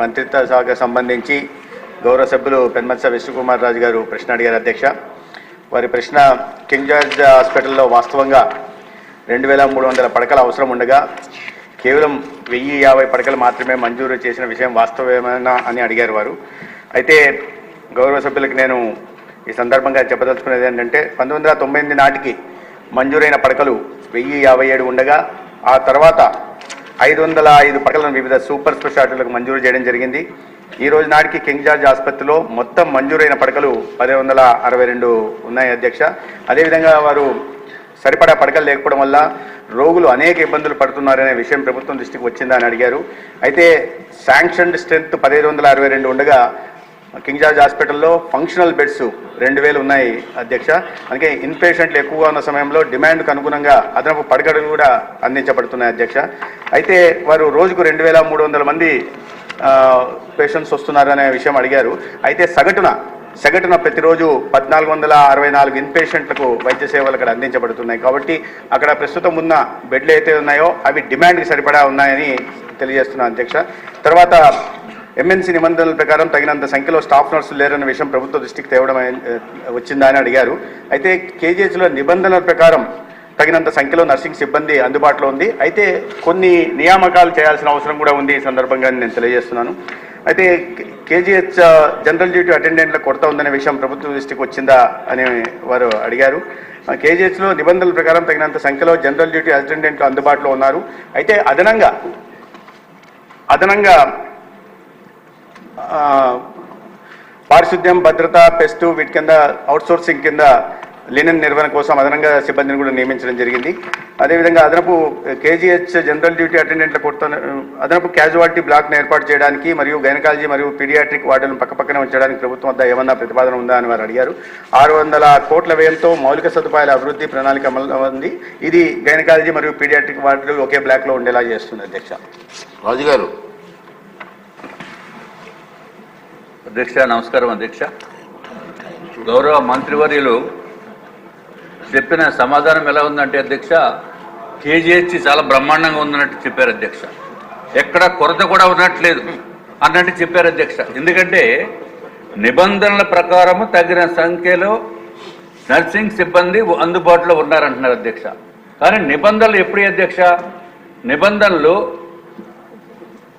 మంత్రిత్వ శాఖకు సంబంధించి గౌరవ సభ్యులు పెన్మత్స విష్ణుకుమార్ రాజు గారు ప్రశ్న అడిగారు అధ్యక్ష. వారి ప్రశ్న కింగ్ జార్జ్ హాస్పిటల్లో వాస్తవంగా రెండు వేల మూడు వందల పడకల అవసరం ఉండగా కేవలం వెయ్యి యాభై పడకలు మాత్రమే మంజూరు చేసిన విషయం వాస్తవమేనా అని అడిగారు వారు. అయితే గౌరవ సభ్యులకు నేను ఈ సందర్భంగా చెప్పదలుచుకునేది ఏంటంటే పంతొమ్మిది వందల తొంభై ఎనిమిది నాటికి మంజూరైన పడకలు వెయ్యి యాభై ఏడు ఉండగా ఆ తర్వాత ఐదు వందల ఐదు పడకలను వివిధ సూపర్ స్పెషాలిటీలకు మంజూరు చేయడం జరిగింది. ఈ రోజు నాటికి కింగ్ జార్జ్ ఆసుపత్రిలో మొత్తం మంజూరైన పడకలు పదే వందల అరవై రెండు ఉన్నాయి అధ్యక్ష. అదేవిధంగా వారు సరిపడా పడకలు లేకపోవడం వల్ల రోగులు అనేక ఇబ్బందులు పడుతున్నారనే విషయం ప్రభుత్వం దృష్టికి వచ్చిందా అని అడిగారు. అయితే శాంక్షన్డ్ స్ట్రెంత్ పదిహేను వందల అరవై రెండు ఉండగా కింగ్ జార్జ్ హాస్పిటల్లో ఫంక్షనల్ బెడ్స్ రెండు వేలు ఉన్నాయి అధ్యక్ష. అందుకే ఇన్ పేషెంట్లు ఎక్కువగా ఉన్న సమయంలో డిమాండ్కు అనుగుణంగా అదనపు పడకలు కూడా అందించబడుతున్నాయి అధ్యక్ష. అయితే వారు రోజుకు రెండు వేల మూడు వందల మంది పేషెంట్స్ వస్తున్నారనే విషయం అడిగారు. అయితే సగటున సగటున ప్రతిరోజు పద్నాలుగు వందల అరవై నాలుగు ఇన్పేషెంట్లకు వైద్య సేవలు అక్కడ అందించబడుతున్నాయి. కాబట్టి అక్కడ ప్రస్తుతం ఉన్న బెడ్లు అయితే ఉన్నాయో అవి డిమాండ్కి సరిపడా ఉన్నాయని తెలియజేస్తున్నాను అధ్యక్ష. తర్వాత ఎంఎన్సీ నిబంధనల ప్రకారం తగినంత సంఖ్యలో స్టాఫ్ నర్సులు లేరన్న విషయం ప్రభుత్వ దృష్టికి తేవడం వచ్చిందా అని అడిగారు. అయితే కేజీహెచ్లో నిబంధనల ప్రకారం తగినంత సంఖ్యలో నర్సింగ్ సిబ్బంది అందుబాటులో ఉంది. అయితే కొన్ని నియామకాలు చేయాల్సిన అవసరం కూడా ఉంది ఈ సందర్భంగా నేను తెలియజేస్తున్నాను. అయితే కేజీహెచ్ జనరల్ డ్యూటీ అటెండెంట్ల కొరత ఉందనే విషయం ప్రభుత్వ దృష్టికి వచ్చిందా అని వారు అడిగారు. కేజీహెచ్లో నిబంధనల ప్రకారం తగినంత సంఖ్యలో జనరల్ డ్యూటీ అటెండెంట్లు అందుబాటులో ఉన్నారు. అయితే అదనంగా అదనంగా పారిశుద్ధ్యం భద్రత పెస్ట్ వీటి కింద అవుట్సోర్సింగ్ కింద లినెన్ నిర్వహణ కోసం అదనంగా సిబ్బందిని కూడా నియమించడం జరిగింది. అదేవిధంగా అదనపు కేజీహెచ్ జనరల్ డ్యూటీ అటెండెంట్ల కొత్త అదనపు క్యాజువాలిటీ బ్లాక్ను ఏర్పాటు చేయడానికి మరియు గైనకాలజీ మరియు పీడియాట్రిక్ వార్డులను పక్కపక్కనే ఉంచడానికి ప్రభుత్వం వద్ద ఏమన్నా ప్రతిపాదన ఉందా అని వారు అడిగారు. ఆరు వందల కోట్ల వ్యయంతో మౌలిక సదుపాయాల అభివృద్ధి ప్రణాళిక అమలు ఉంది. ఇది గైనకాలజీ మరియు పీడియాట్రిక్ వార్డులు ఒకే బ్లాక్లో ఉండేలా చేస్తుంది అధ్యక్ష. రాజు గారు అధ్యక్ష నమస్కారం అధ్యక్ష. గౌరవ మంత్రివర్యులు చెప్పిన సమాధానం ఎలా ఉందంటే అధ్యక్ష కేజీహెచ్ చాలా బ్రహ్మాండంగా ఉందన్నట్టు చెప్పారు అధ్యక్ష. ఎక్కడ కొరత కూడా ఉన్నట్లేదు అన్నట్టు చెప్పారు అధ్యక్ష. ఎందుకంటే నిబంధనల ప్రకారము తగిన సంఖ్యలో నర్సింగ్ సిబ్బంది అందుబాటులో ఉన్నారంటున్నారు అధ్యక్ష. కానీ నిబంధనలు ఎప్పుడు అధ్యక్ష? నిబంధనలు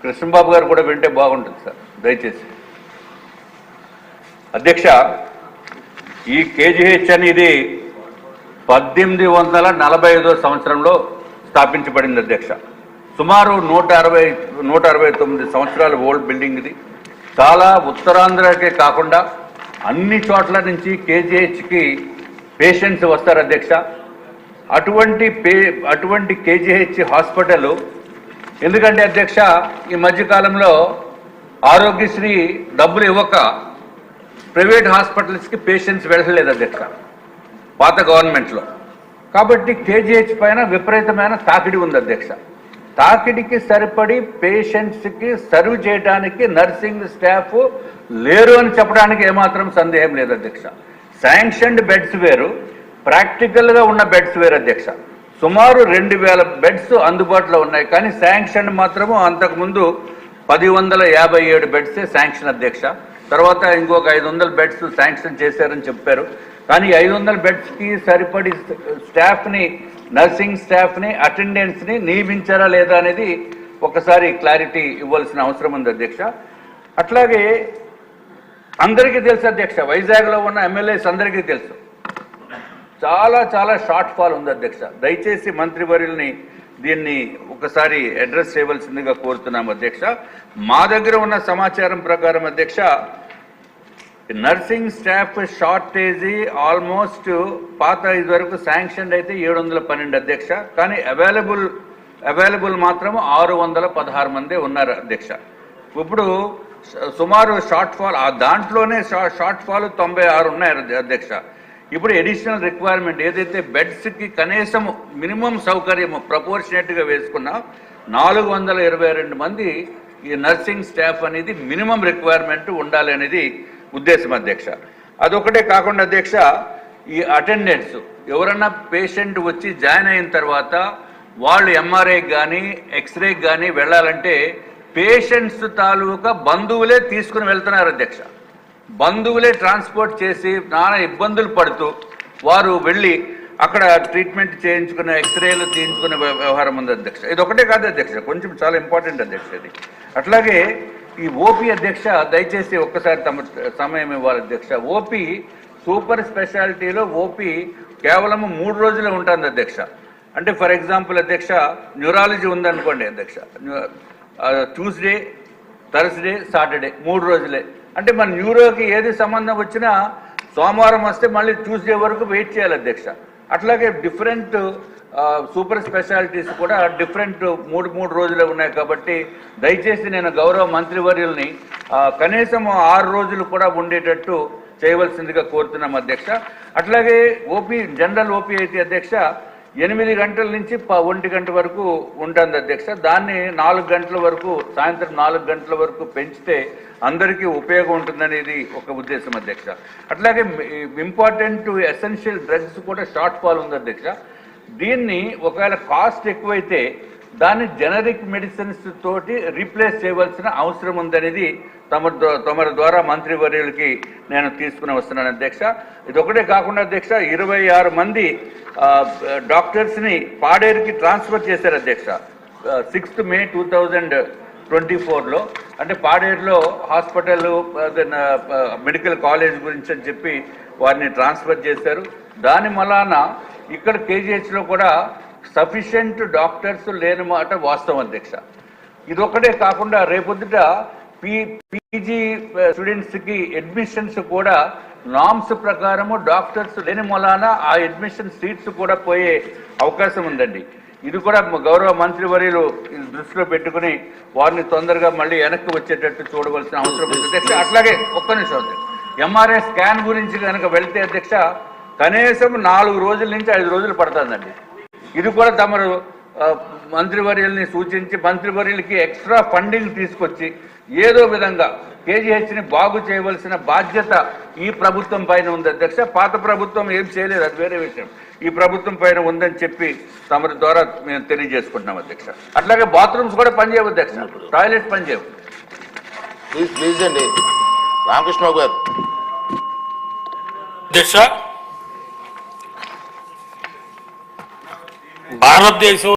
కృష్ణబాబు గారు కూడా వింటే బాగుంటుంది సార్ దయచేసి. అధ్యక్ష ఈ కేజీహెచ్ అనేది పద్దెనిమిది వందల నలభై ఐదో సంవత్సరంలో స్థాపించబడింది అధ్యక్ష. సుమారు నూట అరవై నూట అరవై తొమ్మిది సంవత్సరాల ఓల్డ్ బిల్డింగ్ ఇది. చాలా ఉత్తరాంధ్రకే కాకుండా అన్ని చోట్ల నుంచి కేజీహెచ్కి పేషెంట్స్ వస్తారు అధ్యక్ష. అటువంటి పే అటువంటి కేజీహెచ్ హాస్పిటల్ ఎందుకంటే అధ్యక్ష ఈ మధ్యకాలంలో ఆరోగ్యశ్రీ డబ్బులు ఇవ్వక ప్రైవేట్ హాస్పిటల్స్కి పేషెంట్స్ వెళ్ళలేదు అధ్యక్ష పాత గవర్నమెంట్లో. కాబట్టి కేజీహెచ్ పైన విపరీతమైన తాకిడి ఉంది అధ్యక్ష. తాకిడికి సరిపడి పేషెంట్స్కి సర్వ్ చేయడానికి నర్సింగ్ స్టాఫ్ లేరు అని చెప్పడానికి ఏమాత్రం సందేహం లేదు అధ్యక్ష. శాంక్షన్డ్ బెడ్స్ వేరు ప్రాక్టికల్గా ఉన్న బెడ్స్ వేరు అధ్యక్ష. సుమారు రెండు వేల బెడ్స్ అందుబాటులో ఉన్నాయి కానీ శాంక్షన్ మాత్రము అంతకుముందు పది వందల యాభై ఏడు బెడ్సే శాంక్షన్ అధ్యక్ష. తర్వాత ఇంకొక ఐదు వందల బెడ్స్ శాంక్షన్ చేశారని చెప్పారు. కానీ ఐదు వందల బెడ్స్కి సరిపడి స్టాఫ్ని నర్సింగ్ స్టాఫ్ని అటెండెన్స్ని నియమించారా లేదా అనేది ఒకసారి క్లారిటీ ఇవ్వాల్సిన అవసరం ఉంది అధ్యక్ష. అట్లాగే అందరికీ తెలుసు అధ్యక్ష వైజాగ్లో ఉన్న ఎమ్మెల్యేస్ అందరికీ తెలుసు. చాలా చాలా షార్ట్ ఫాల్ ఉంది అధ్యక్ష. దయచేసి మంత్రివర్యుల్ని దీన్ని ఒకసారి అడ్రస్ చేయవలసిందిగా కోరుతున్నాం అధ్యక్ష. మా దగ్గర ఉన్న సమాచారం ప్రకారం అధ్యక్ష నర్సింగ్ స్టాఫ్ షార్టేజీ ఆల్మోస్ట్ పాత ఇది వరకు శాంక్షన్ అయితే ఏడు వందల పన్నెండు అధ్యక్ష. కానీ అవైలబుల్ అవైలబుల్ మాత్రం ఆరు వందల పదహారు మంది ఉన్నారు అధ్యక్ష. ఇప్పుడు సుమారు షార్ట్ ఫాల్ ఆ దాంట్లోనే షార్ట్ ఫాల్ తొంభై ఆరు ఉన్నాయి అధ్యక్ష. ఇప్పుడు ఎడిషనల్ రిక్వైర్మెంట్ ఏదైతే బెడ్స్కి కనీసం మినిమం సౌకర్యం ప్రపోర్షనేట్గా వేసుకున్నా నాలుగు వందల ఇరవై రెండు మంది ఈ నర్సింగ్ స్టాఫ్ అనేది మినిమం రిక్వైర్మెంట్ ఉండాలి అనేది ఉద్దేశం అధ్యక్ష. అదొకటే కాకుండా అధ్యక్ష ఈ అటెండెన్స్ ఎవరన్నా పేషెంట్ వచ్చి జాయిన్ అయిన తర్వాత వాళ్ళు ఎంఆర్ఐకి కానీ ఎక్స్రేకి కానీ వెళ్ళాలంటే పేషెంట్స్ తాలూకా బంధువులే తీసుకుని వెళ్తున్నారు అధ్యక్ష. బంధువులే ట్రాన్స్పోర్ట్ చేసి నానా ఇబ్బందులు పడుతూ వారు వెళ్ళి అక్కడ ట్రీట్మెంట్ చేయించుకున్న ఎక్స్రేలు తీయించుకునే వ్యవహారం ఉంది అధ్యక్ష. ఇది ఒకటే కాదు అధ్యక్ష కొంచెం చాలా ఇంపార్టెంట్ అధ్యక్ష ఇది. అట్లాగే ఈ ఓపీ అధ్యక్ష దయచేసి ఒక్కసారి తమ సమయం ఇవ్వాలి అధ్యక్ష. ఓపీ సూపర్ స్పెషాలిటీలో ఓపీ కేవలం మూడు రోజులే ఉంటుంది అధ్యక్ష. అంటే ఫర్ ఎగ్జాంపుల్ అధ్యక్ష న్యూరాలజీ ఉందనుకోండి అధ్యక్ష. ట్యూస్డే థర్స్డే సాటర్డే మూడు రోజులే. అంటే మన న్యూరోకి ఏది సంబంధం వచ్చినా సోమవారం వస్తే మళ్ళీ ట్యూస్డే వరకు వెయిట్ చేయాలి అధ్యక్ష. అట్లాగే డిఫరెంట్ సూపర్ స్పెషాలిటీస్ కూడా డిఫరెంట్ మూడు మూడు రోజులే ఉన్నాయి కాబట్టి దయచేసి నేను గౌరవ మంత్రివర్యుల్ని కనీసం ఆరు రోజులు కూడా ఉండేటట్టు చేయవలసిందిగా కోరుతున్నాం అధ్యక్ష. అట్లాగే ఓపీ జనరల్ ఓపీ అయితే అధ్యక్ష ఎనిమిది గంటల నుంచి ప- ఒంటి గంట వరకు ఉంటుంది అధ్యక్ష. దాన్ని నాలుగు గంటల వరకు సాయంత్రం నాలుగు గంటల వరకు పెంచితే అందరికీ ఉపయోగం ఉంటుందనేది ఒక ఉద్దేశం అధ్యక్ష. అట్లాగే ఇంపార్టెంట్ ఎసెన్షియల్ డ్రగ్స్ కూడా షార్ట్ ఫాల్ ఉంది అధ్యక్ష. దీన్ని ఒకవేళ కాస్ట్ ఎక్కువైతే దాన్ని జనరిక్ మెడిసిన్స్ తోటి రీప్లేస్ చేయవలసిన అవసరం ఉందనేది తమ తమరి ద్వారా మంత్రివర్యులకి నేను తీసుకుని వస్తున్నాను అధ్యక్ష. ఇదొకటే కాకుండా అధ్యక్ష ఇరవై ఆరు మంది డాక్టర్స్ని పాడేరుకి ట్రాన్స్ఫర్ చేశారు అధ్యక్ష. Sixth May two thousand twenty ఫోర్లో. అంటే పాడేరులో హాస్పిటల్ మెడికల్ కాలేజ్ గురించి అని చెప్పి వారిని ట్రాన్స్ఫర్ చేశారు. దాని మలాన ఇక్కడ కేజీహెచ్లో కూడా సఫిషియెంట్ డాక్టర్స్ లేని మాట వాస్తవం అధ్యక్ష. ఇదొక్కటే కాకుండా రేపొద్దుట పీ పీజీ స్టూడెంట్స్కి అడ్మిషన్స్ కూడా నామ్స్ ప్రకారము డాక్టర్స్ లేని మూలాన ఆ అడ్మిషన్ సీట్స్ కూడా పోయే అవకాశం ఉందండి. ఇది కూడా గౌరవ మంత్రివర్యులు వర్యులు దృష్టిలో పెట్టుకుని వారిని తొందరగా మళ్ళీ వెనక్కి వచ్చేటట్టు చూడవలసిన అవసరం ఉంది. అధ్యక్ష అట్లాగే ఒక్క నిమిషం ఎంఆర్ఐ స్కాన్ గురించి కనుక వెళ్తే అధ్యక్ష కనీసం నాలుగు రోజుల నుంచి ఐదు రోజులు పడుతుందండి. ఇది కూడా తమరు మంత్రివర్యుల్ని సూచించి మంత్రివర్యులకి ఎక్స్ట్రా ఫండింగ్ తీసుకొచ్చి ఏదో విధంగా కేజీహెచ్ని బాగు చేయవలసిన బాధ్యత ఈ ప్రభుత్వం పైన ఉంది. అధ్యక్ష పాత ప్రభుత్వం ఏం చేయలేదు అది వేరే విషయం. ఈ ప్రభుత్వం పైన ఉందని చెప్పి తమరి ద్వారా మేము తెలియజేసుకుంటున్నాం అధ్యక్ష. అట్లాగే బాత్రూమ్స్ కూడా పనిచేయవు అధ్యక్ష. టాయిలెట్ పనిచేయవు. ప్లీజ్ ప్లీజ్ అండి. రామకృష్ణబాబు గారు. అధ్యక్ష భారతదేశం